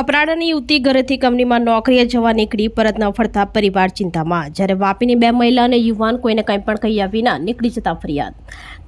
કપરાડાની યુવતી ઘરેથી કંપનીમાં નોકરીએ જવા નીકળી પરત ન ફરતા પરિવાર ચિંતામાં. જ્યારે વાપીની બે મહિલા અને યુવાન કોઈને કંઈ પણ કહ્યા વિના નીકળી જતા ફરિયાદ.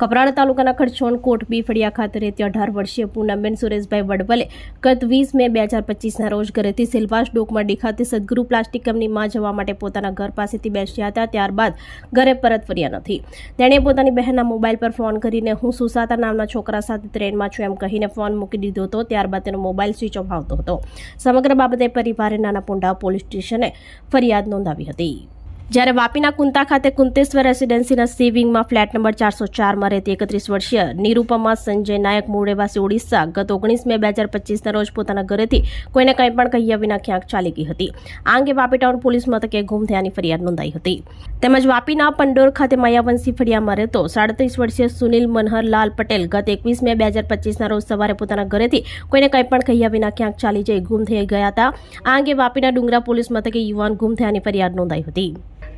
કપરાડા તાલુકાના ખડછોણ કોટબી, ફળિયા ખાતે રહેતી અઢાર વર્ષીય પૂનમબેન સુરેશભાઈ વડવલે ગત વીસ મે બે હજાર પચીસના રોજ ઘરેથી સિલવાસ ડોકમાં ખાતે સદગુરુ પ્લાસ્ટિક કંપનીમાં જવા માટે પોતાના ઘર પાસેથી બેસ્યા હતા, ત્યારબાદ ઘરે પરત ફર્યા નથી. તેણે પોતાની બહેનના મોબાઈલ પર ફોન કરીને હું સુસાતા નામના છોકરા સાથે ટ્રેનમાં છું એમ કહીને ફોન મૂકી દીધો હતો, ત્યારબાદ તેનો મોબાઈલ સ્વિચ ઓફ આવતો હતો. સમગ્ર બાબતે પરિવારે નાના પુંડા પોલીસ સ્ટેશને ફરિયાદ નોંધાવી હતી. જ્યારે વાપીના કુંતા ખાતે કુંતેશ્વર રેસિડેન્સીના સેવિંગમાં ફ્લેટ નંબર ચારસો ચારમાં રહેતી એકત્રીસ વર્ષીય નિરૂપમા સંજય નાયક, મૂળ રહેવાસી ઓડિશા, ગત ઓગણીસ મે બે હજાર પચીસના રોજ પોતાના ઘરેથી કોઈને કંઈ પણ કહ્યા વિના ક્યાંક ચાલી ગઈ હતી. આ અંગે વાપી ટાઉન પોલીસ મથકે ગુમ થયાની ફરિયાદ નોંધાઈ હતી. તેમજ વાપીના પંડોર ખાતે માયાવંશી ફળિયામાં રહેતો સાડત્રીસ વર્ષીય સુનિલ મનહરલાલ પટેલ ગત એકવીસ મે બે હજાર પચીસના રોજ સવારે પોતાના ઘરેથી કોઈને કંઈ પણ કહ્યા વિના ક્યાંક ચાલી જઈ ગુમ થઈ ગયા હતા. આ અંગે વાપીના ડુંગરા પોલીસ મથકે યુવાન ગુમ થયાની ફરિયાદ નોંધાઈ હતી.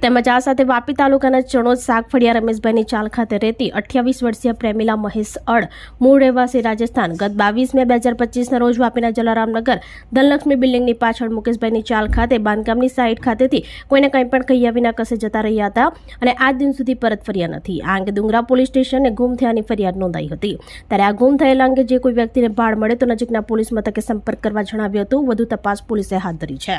તેમજ આ સાથે વાપી તાલુકાના ચણોદ સાગફળિયા રમેશભાઈની ચાલ ખાતે રહેતી અઠ્યાવીસ વર્ષીય પ્રેમિલા મહેશ અડ મૂળ રહેવાસી રાજસ્થાન ગત બાવીસ મે બે હજાર પચીસના રોજ વાપીના જલારામનગર ધનલક્ષ્મી બિલ્ડિંગની પાછળ મુકેશભાઈની ચાલ ખાતે બાંધકામની સાઇટ ખાતેથી કોઈને કંઈ પણ કહ્યા વિના કસે જતા રહ્યા હતા અને આજ દિન સુધી પરત ફર્યા નથી. આ અંગે ડુંગરા પોલીસ સ્ટેશને ગુમ થયાની ફરિયાદ નોંધાઈ હતી. ત્યારે આ ગુમ થયેલા અંગે જે કોઈ વ્યક્તિને ભાળ મળે તો નજીકના પોલીસ મથકે સંપર્ક કરવા જણાવ્યું હતું. વધુ તપાસ પોલીસે હાથ ધરી છે.